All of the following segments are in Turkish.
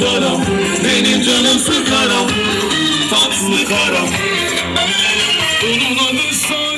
karam Benim canım sıkaram Tatlı karam. Onun adı sana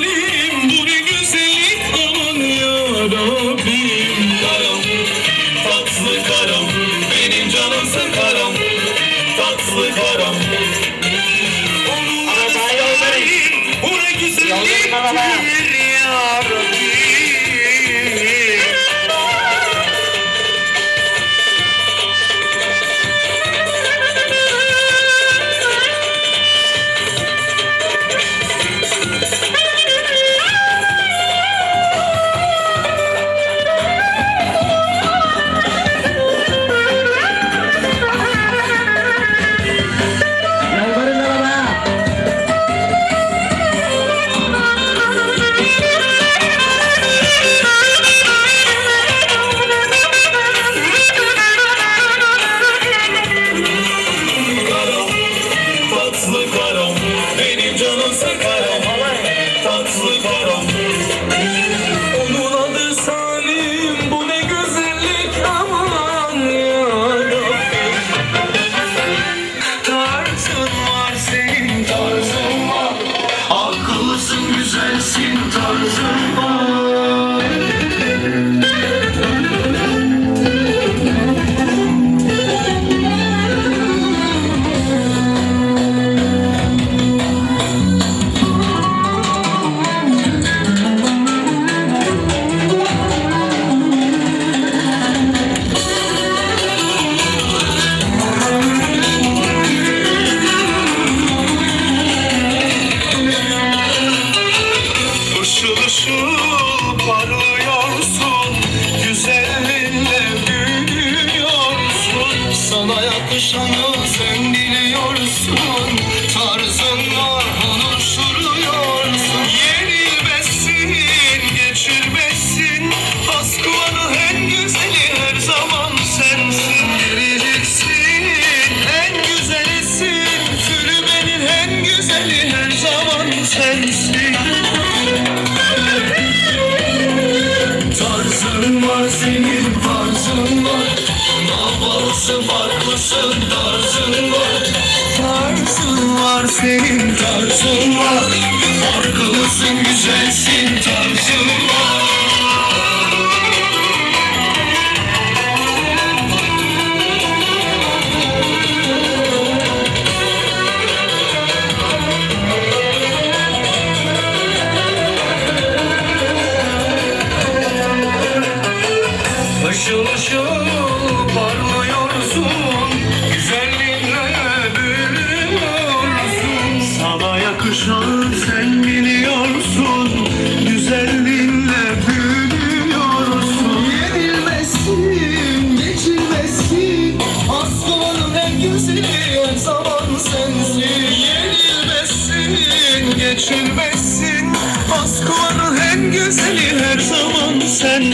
yaşamı sen biliyorsun Tarzınla var senin tarzın var. Farklısın güzelsin tarzın var.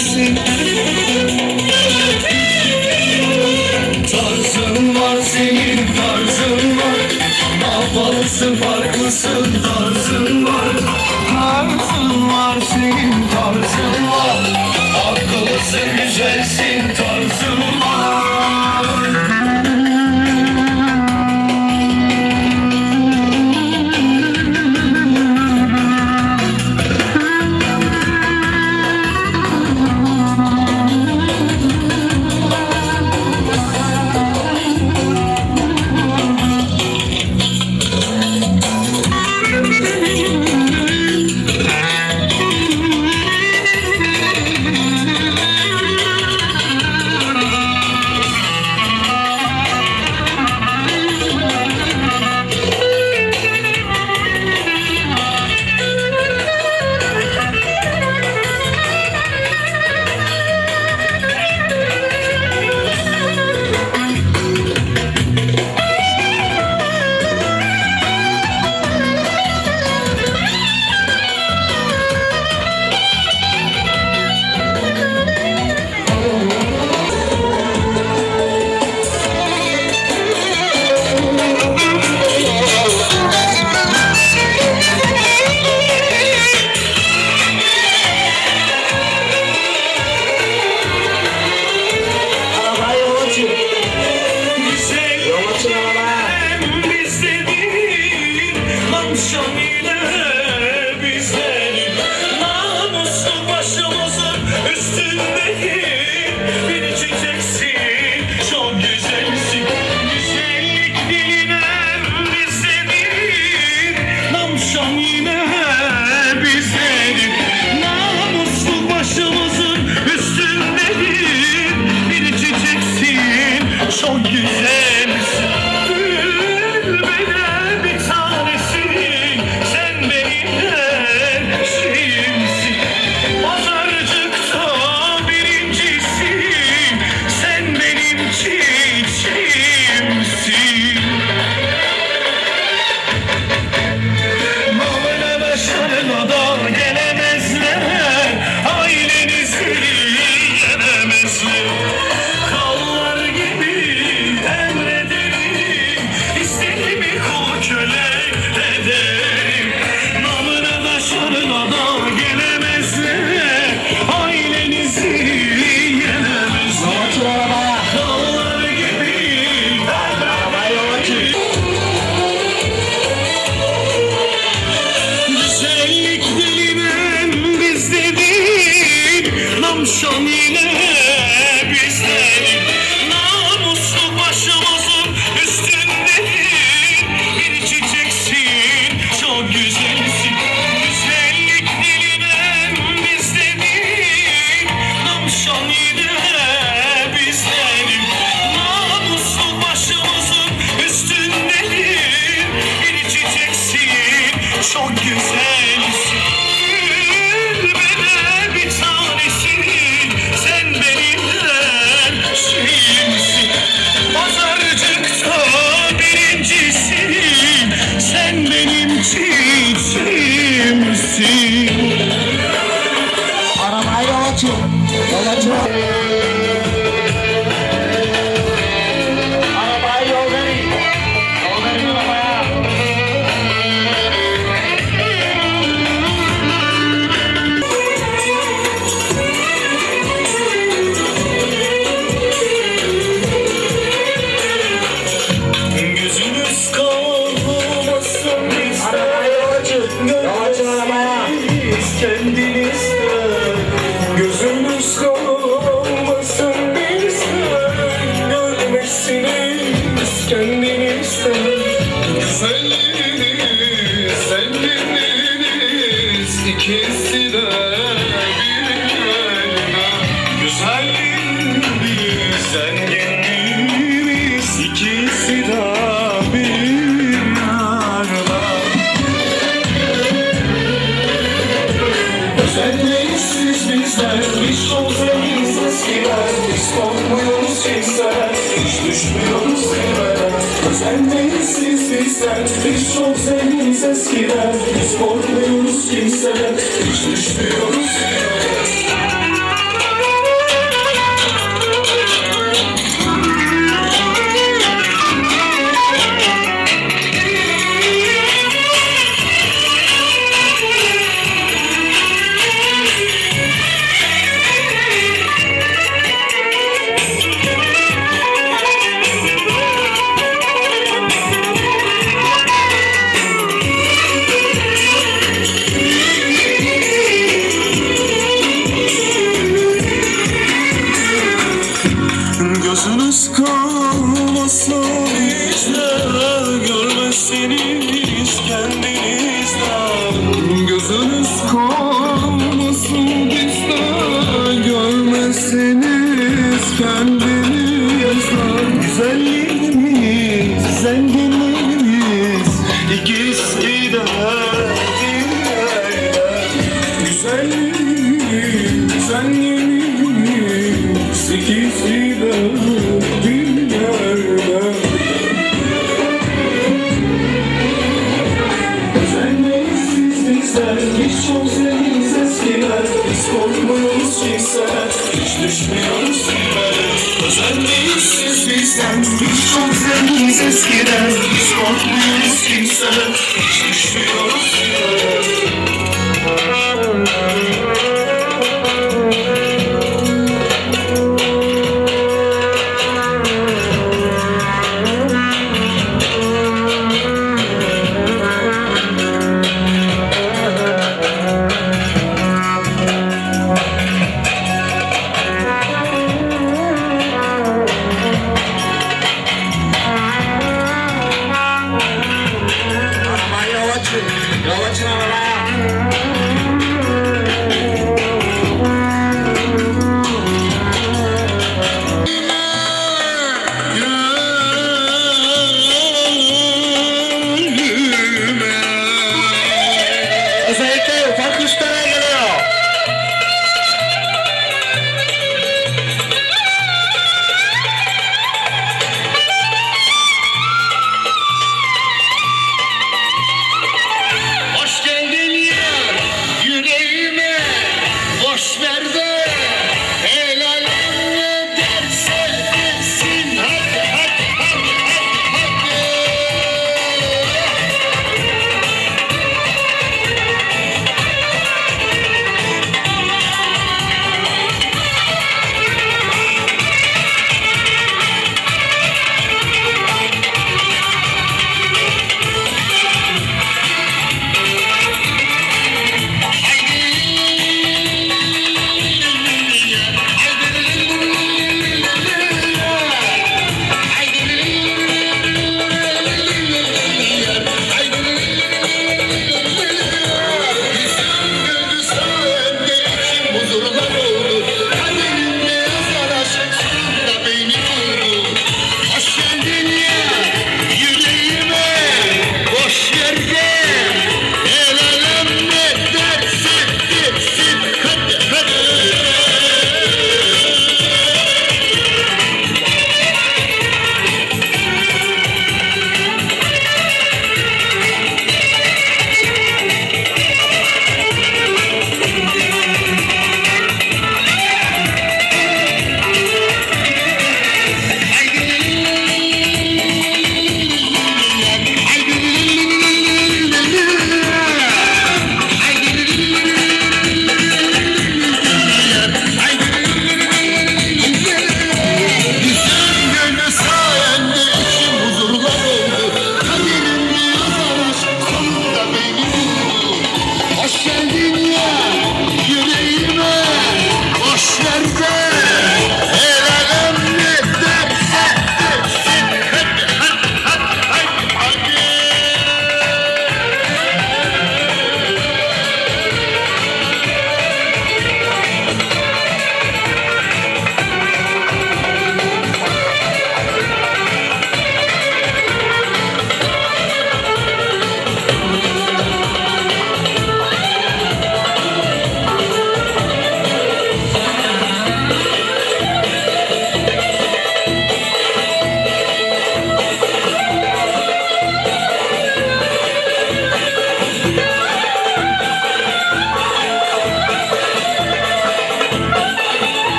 bilirsin Tarzın var senin tarzın var. Havalısın farklısın tarzın var. Tarzın var senin tarzın var. Akıllısın güzelsin. Özenmeyiz bizler Biz çok zenginiz eskiden. Biz korkmuyoruz kimseden. Hiç düşmüyoruz kimseden Kendinizden Güzelliğimiz, zenginliğimiz. İkisi de dinlerler Güzelliğimiz, zenginliğimiz. Siz bizden Biz çok zenginiz eskiler. Biz korkmuyoruz kimseden Hiç düşmüyoruz zirveden Özenmeyiz bizden Biz çok zenginiz eskiden. Biz korkmuyoruz kimseden Hiç düşmüyoruz zirveden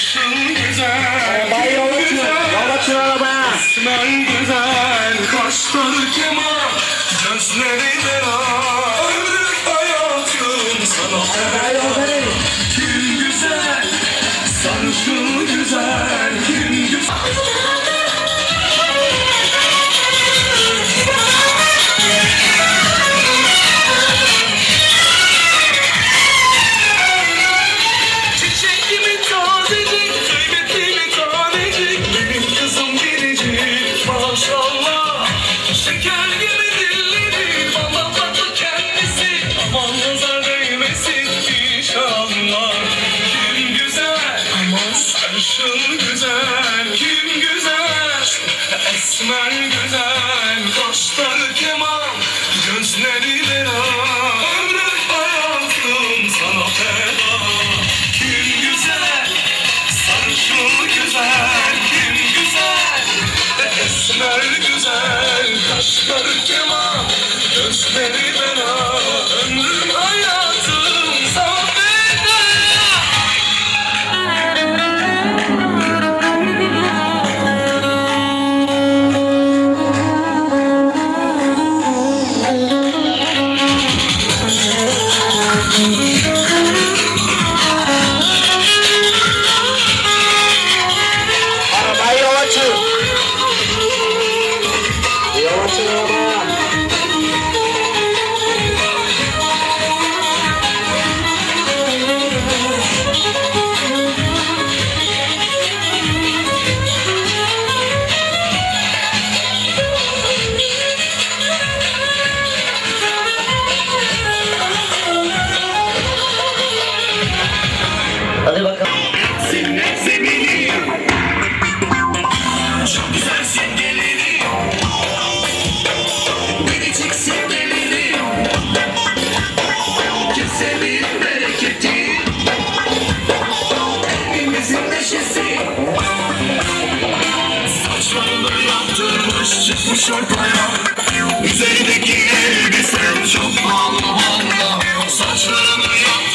Nasılsın güzel. forever. basmış ortaya Üzerindeki elbisen çok pahalı valla. Saçlarını yap.